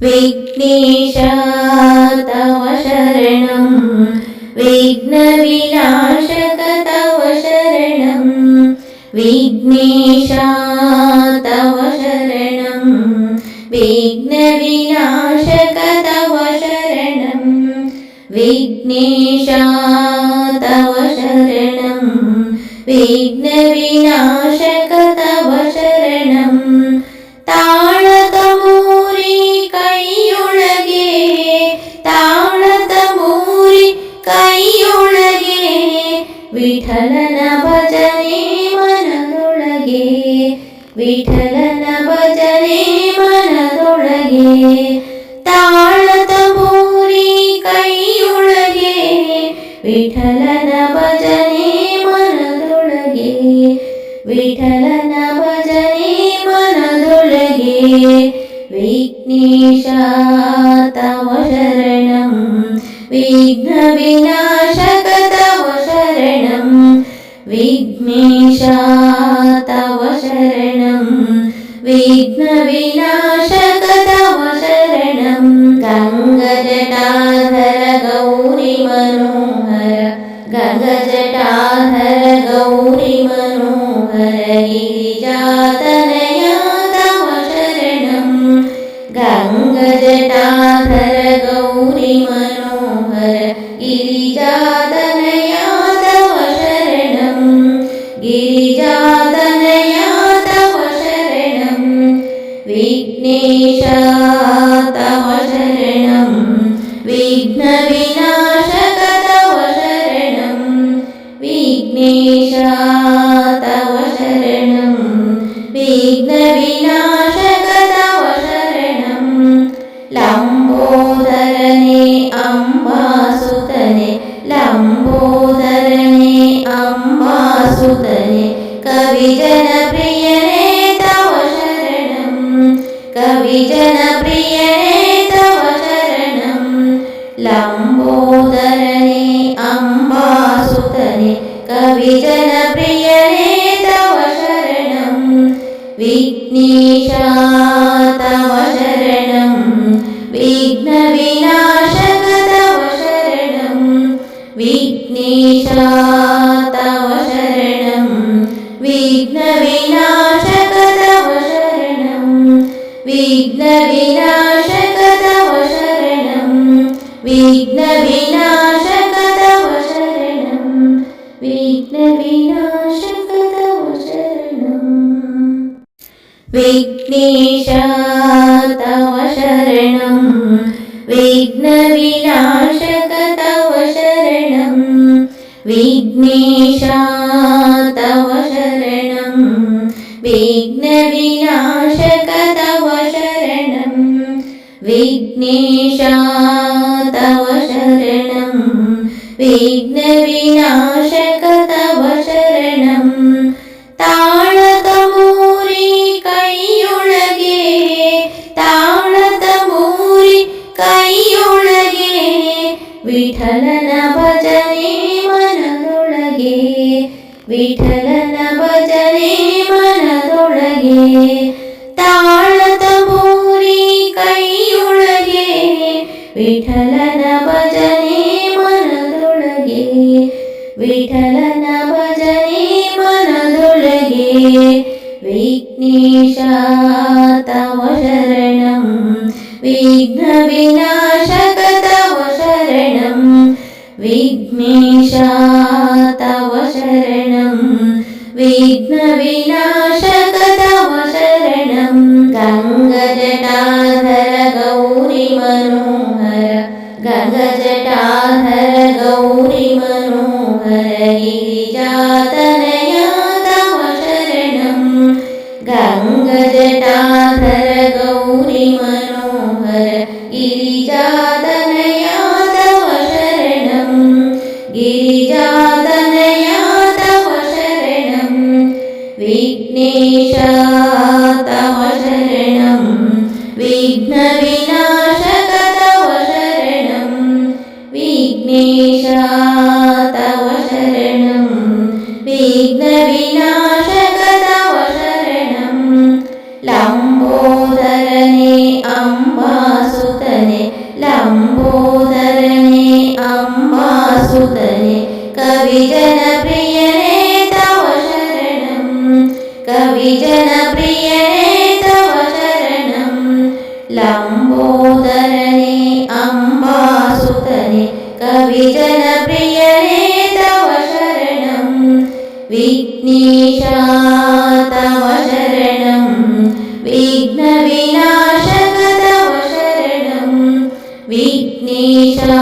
विघ्नेशा तव शरणं। विघ्नविनाशक तव शरणं। विघ्नेशा तव शरणं। विघ्नविनाशक तव शरणं। विघ्नेशा तव शरणं। विघ्नविनाशक ಕೈಯೊಳಗೆ ವಿಠಲನ ಭಜನೆ ಮನದೊಳಗೆ ವಿಠಲನ ಭಜನೆ ಮನದೊಳಗೆ ತಾಳತಮೂರಿ ಕೈಯೊಳಗೆ ವಿಠಲನ ಭಜನೆ ಮನದೊಳಗೆ ವಿಠಲನ ಭಜನೆ ಮನದೊಳಗೆ ವಿಘ್ನೇಶ ತವ विघ्नविनाशक तव शरणं विघ्नेशा तव शरणं विघ्नविनाशक तव शरणं गङ्गजटाधर गौरिमनोहर गङ्गजटाधर गौरिमनोहर गिरिजातनया तव शरणं गङ्गजटा श्रीजातनयातव शरणं विघ्नेश വിഘ്നീശ തവ ശരണം വിഘ്നവിനാശക തവ ശരണം വിഘ്നീശ विघ्नेश तव शरणं विघ्नविनाशक तव शरणं विघ्नेश तव शरणं विघ्नविनाशक तव शरणं विघ्नेश तव शरणं विघ्नविनाशक ಕೈಯೊಳಗೆ ವಿಠಲನ ಭಜನೆ ಮನದೊಳಗೆ ವಿಠಲನ ಭಜನೆ ಮನದೊಳಗೆ ತಾಳತಮೂರಿ ಕೈಯೊಳಗೆ ವಿಠಲನ ಭಜನೆ ಮನದೊಳಗೆ ವಿಠಲನ ಭಜನೆ ಮನದೊಳಗೆ ವಿಘ್ನೇಶ ತವ विघ्नविनाशक तव शरणं विघ्नेशा तव शरणं विघ्नविनाशक तव शरणं गङ्गजटाधर गौरिमनोहर गङ्गजटाधर गङ्गजटा तव शरणम् विघ्नेशा तव शरणं विघ्नविनाश गतव शरणं विघ्नेशा तव शरणं विघ्नविनाश गतव शरणं लम्बोदरणे अम् कविजनप्रियने तव शरणं लम्बोदरने अम्बासुतने कविजनप्रियने तव शरणं विघ्नेशा तव शरणं विघ्नविनाशक तव शरणं विघ्नेशा